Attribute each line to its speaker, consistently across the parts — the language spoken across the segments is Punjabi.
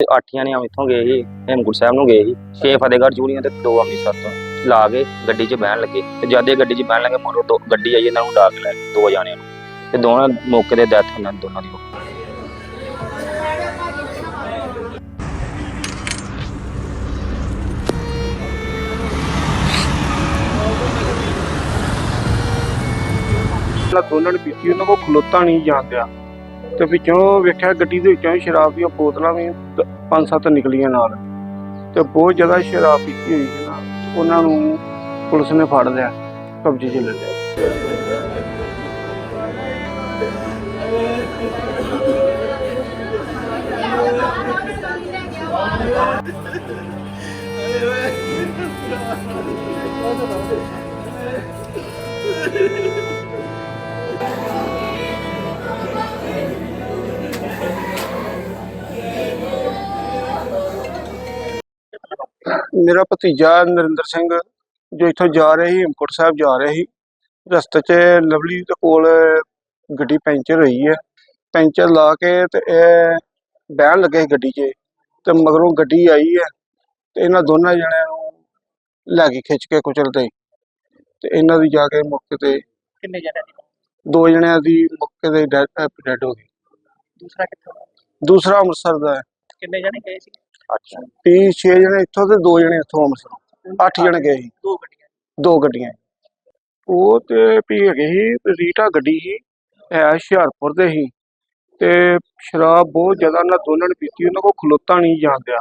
Speaker 1: ਤੇ ਅੱਠ ਜਣੇ ਇੱਥੋਂ ਗਏ ਸੀ, ਹੇਮਕੁੰਟ ਸਾਹਿਬ ਨੂੰ ਗਏ ਸੀ। ਛੇ ਫਤਿਹਗੜ੍ਹ ਚੂੜੀਆਂ ਤੇ ਦੋ ਅੰਮ੍ਰਿਤਸਰ ਤੋਂ ਲਾ ਕੇ ਗੱਡੀ 'ਚ ਬਹਿਣ ਲੱਗੇ। ਤੇ ਜਦ ਇਹ ਗੱਡੀ 'ਚ ਬਹਿਣ ਲੱਗੇ ਮੋਰੋ ਦੋ ਗੱਡੀ ਆਈ, ਇਹਨਾਂ ਨੂੰ ਉਡਾ ਕੇ ਲੈ ਗਈ ਦੋ ਜਾਣਿਆਂ ਨੂੰ। ਤੇ ਦੋਨਾਂ ਮੌਕੇ ਤੇ ਡੈਥ ਉਹਨਾਂ ਦੀ ਦੋਨਾਂ ਦੀ ਹੋ ਗਈ।
Speaker 2: ਜਿਹੜਾ ਦੋਨਾਂ ਪੀਤੀ ਉਹਨਾਂ ਕੋਲ ਖਲੋਤਾ ਨਹੀਂ ਜਾਂਦਿਆ। ਤੇ ਵਿੱਚੋਂ ਵੇਖਿਆ ਗੱਡੀ ਦੇ ਵਿੱਚੋਂ ਸ਼ਰਾਬ ਦੀਆਂ ਬੋਤਲਾਂ ਵੀ ਦ- ਪੰਜ ਸੱਤ ਨਿਕਲੀਆਂ ਨਾਲ। ਤੇ ਬਹੁਤ ਜ਼ਿਆਦਾ ਸ਼ਰਾਬ ਪੀਤੀ ਹੋਈ ਸੀ ਨਾ ਤੇ ਉਹਨਾਂ ਨੂੰ ਪੁਲਿਸ ਨੇ ਫੜ ਲਿਆ, ਕਬਜ਼ੇ 'ਚ ਲੈ ਲਿਆ। ਮੇਰਾ ਭਤੀਜਾ ਨਰਿੰਦਰ ਸਿੰਘ ਜੋ ਇੱਥੋਂ ਜਾ ਰਿਹਾ ਸੀ ਹੇਮਕੋਟ ਸਾਹਿਬ ਜਾ ਰਿਹਾ ਸੀ ਰਸਤੇ 'ਚ ਲਵਲੀ ਦੇ ਕੋਲ ਗੱਡੀ ਪੈਂਚਰ ਹੋਈ ਹੈ। ਪੈਂਚਰ ਲਾ ਕੇ ਤੇ ਇਹ ਬਹਿਣ ਲੱਗੇ ਸੀ ਗੱਡੀ 'ਚ ਤੇ ਮਗਰੋਂ ਗੱਡੀ ਆਈ ਹੈ ਤੇ ਇਹਨਾਂ ਦੋਨਾਂ ਜਣਿਆਂ ਨੂੰ ਲੈ ਕੇ ਖਿੱਚ ਕੇ ਕੁਚਲਦੇ। ਤੇ ਇਹਨਾਂ ਦੀ ਜਾ ਕੇ ਮੌਕੇ ਤੇ
Speaker 3: ਕਿੰਨੇ ਜਣੇ ਸੀ
Speaker 2: ਦੋ ਜਣਿਆਂ ਦੀ ਮੌਕੇ ਤੇ ਡੈਡ ਹੋ ਗਈ।
Speaker 3: ਦੂਸਰਾ ਕਿੱਥੋਂ?
Speaker 2: ਦੂਸਰਾ ਅੰਮ੍ਰਿਤਸਰ ਦਾ ਹੈ।
Speaker 3: ਕਿੰਨੇ ਜਣੇ ਗਏ ਸੀ?
Speaker 2: ਵੀ 6 ਜਣੇ ਇੱਥੋਂ ਤੇ ਦੋ ਜਣੇ ਇੱਥੋਂ ਅੰਮ੍ਰਿਤਸਰ ਅੱਠ ਜਣੇ ਗਏ ਸੀ।
Speaker 3: ਦੋ ਗੱਡੀਆਂ।
Speaker 2: ਦੋ ਗੱਡੀਆਂ। ਉਹ ਤੇ ਵੀ ਹੈਗੇ ਸੀ ਰੀਟਾ ਗੱਡੀ ਸੀ ਹੁਸ਼ਿਆਰਪੁਰ ਦੇ ਸੀ। ਤੇ ਸ਼ਰਾਬ ਬਹੁਤ ਜ਼ਿਆਦਾ ਉਹਨਾਂ ਦੋਨਾਂ ਨੇ ਪੀਤੀ ਉਹਨਾਂ ਕੋਲ ਖਲੋਤਾ ਨਹੀਂ ਜਾਂਦਿਆ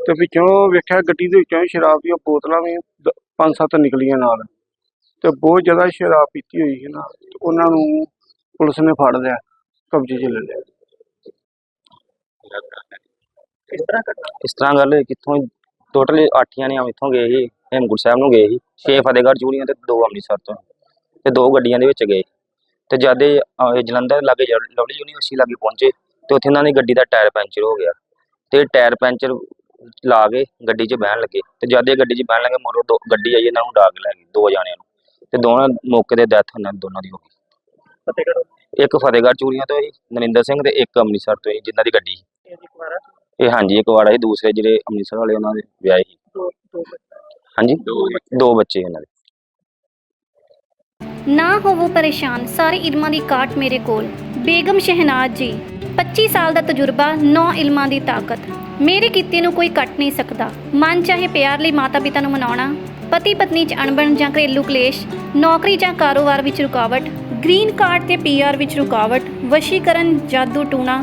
Speaker 2: ਤੇ ਵਿੱਚੋਂ ਵੇਖਿਆ ਗੱਡੀ ਦੇ ਵਿੱਚੋਂ ਸ਼ਰਾਬ ਦੀਆਂ ਬੋਤਲਾਂ ਵੀ ਪੰਜ ਸੱਤ ਨਿਕਲੀਆਂ ਨਾਲ। ਤੇ ਬਹੁਤ ਜ਼ਿਆਦਾ ਸ਼ਰਾਬ ਪੀਤੀ ਹੋਈ ਸੀ ਨਾ ਤੇ ਉਹਨਾਂ ਨੂੰ ਪੁਲਿਸ ਨੇ ਫੜ ਲਿਆ ਕਬਜ਼ੇ 'ਚ ਲੈ ਲਿਆ।
Speaker 3: ਕਿਸ ਤਰ੍ਹਾਂ ਕਰਨਾ?
Speaker 1: ਇਸ ਤਰ੍ਹਾਂ ਗੱਲ ਹੋਈ ਕਿੱਥੋਂ ਟੋਟਲ ਅੱਠ ਜਣੇ ਇੱਥੋਂ ਗਏ ਸੀ ਹੇਮਕੁੰਟ ਸਾਹਿਬ ਨੂੰ ਗਏ ਸੀ ਛੇ ਫਤਿਹਗੜ੍ਹ ਚੂੜੀਆਂ ਤੇ ਦੋ ਅੰਮ੍ਰਿਤਸਰ ਤੋਂ ਤੇ ਦੋ ਗੱਡੀਆਂ ਦੇ ਵਿੱਚ ਗਏ। ਤੇ ਜਦ ਇਹ ਅਹ, ਜਲੰਧਰ ਲਾਗੇ ਜ- ਲਵਲੀ ਯੂਨੀਵਰਸਿਟੀ ਲਾਗੇ ਪਹੁੰਚੇ ਤੇ ਉੱਥੇ ਇਹਨਾਂ ਦੀ ਗੱਡੀ ਦਾ ਟਾਇਰ ਪੈਂਚਰ ਹੋ ਗਿਆ। ਤੇ ਟਾਇਰ ਪੈਂਚਰ ਲਾ ਕੇ ਗੱਡੀ 'ਚ ਬਹਿਣ ਲੱਗੇ। ਤੇ ਜਦ ਇਹ ਗੱਡੀ 'ਚ ਬਹਿਣ ਲੱਗੇ ਮੋਰੋ ਦੋ ਗੱਡੀ ਆਈ ਇਹਨਾਂ ਨੂੰ ਉਡਾ ਕੇ ਲੈ ਗਈ ਦੋ ਜਾਣਿਆਂ ਨੂੰ। ਤੇ ਦੋਨਾਂ ਮੌਕੇ ਤੇ ਡੈਥ ਉਹਨਾਂ ਦੋਨਾਂ ਦੀ ਹੋ ਗਈ।
Speaker 3: ਫਤਿਹਗੜ੍ਹ?
Speaker 1: ਇੱਕ ਫਤਿਹਗੜ੍ਹ ਚੂੜੀਆਂ ਤੋਂ ਸੀ ਨਰਿੰਦਰ ਸਿੰਘ ਤੇ ਇੱਕ ਅੰਮ੍ਰਿਤਸਰ ਤੋਂ ਸੀ ਜਿਨ੍ਹਾਂ ਦੀ ਗੱਡੀ ਸੀ।
Speaker 3: ਇਹ ਜੀ ਕੁਆਰਾ
Speaker 1: ਇਹ ਹਾਂਜੀ ਇੱਕ ਵਾੜਾ ਸੀ ਦੂਸਰੇ ਜਿਹੜੇ ਅੰਮ੍ਰਿਤਸਰ ਵਾਲੇ ਉਹਨਾਂ ਦੇ ਵਿਆਹੇ ਸੀ।
Speaker 3: ਦੋ ਦੋ
Speaker 1: ਹਾਂਜੀ ਦੋ ਬੱਚੇ। ਇਹਨਾਂ ਦੇ।
Speaker 4: ਨਾ ਹੋਵੋ ਪਰੇਸ਼ਾਨ ਸਾਰੇ ਇਲਮਾਂ ਦੀ ਕਾਟ ਮੇਰੇ ਕੋਲ। ਬੇਗਮ ਸ਼ਹਿਨਾਜ਼ ਜੀ 25 ਸਾਲ ਦਾ ਤਜਰਬਾ 9 ਇਲਮਾਂ ਦੀ ਤਾਕਤ। ਮੇਰੇ ਕੀਤੇ ਨੂੰ ਕੋਈ ਕੱਟ ਨਹੀਂ ਸਕਦਾ। ਮਨ ਚਾਹੇ ਪਿਆਰ ਲਈ ਮਾਤਾ ਪਿਤਾ ਨੂੰ ਮਨਾਉਣਾ ਪਤੀ ਪਤਨੀ ਚ ਅਣਬਣ ਜਾਂ ਘਰੇਲੂ ਕਲੇਸ਼ ਨੌਕਰੀ ਜਾਂ ਕਾਰੋਬਾਰ ਵਿੱਚ ਰੁਕਾਵਟ ਗ੍ਰੀਨ ਕਾਰਡ ਤੇ ਪੀਆਰ ਵਿੱਚ ਰੁਕਾਵਟ ਵਸ਼ੀਕਰਨ ਜਾਦੂ ਟੂਣਾ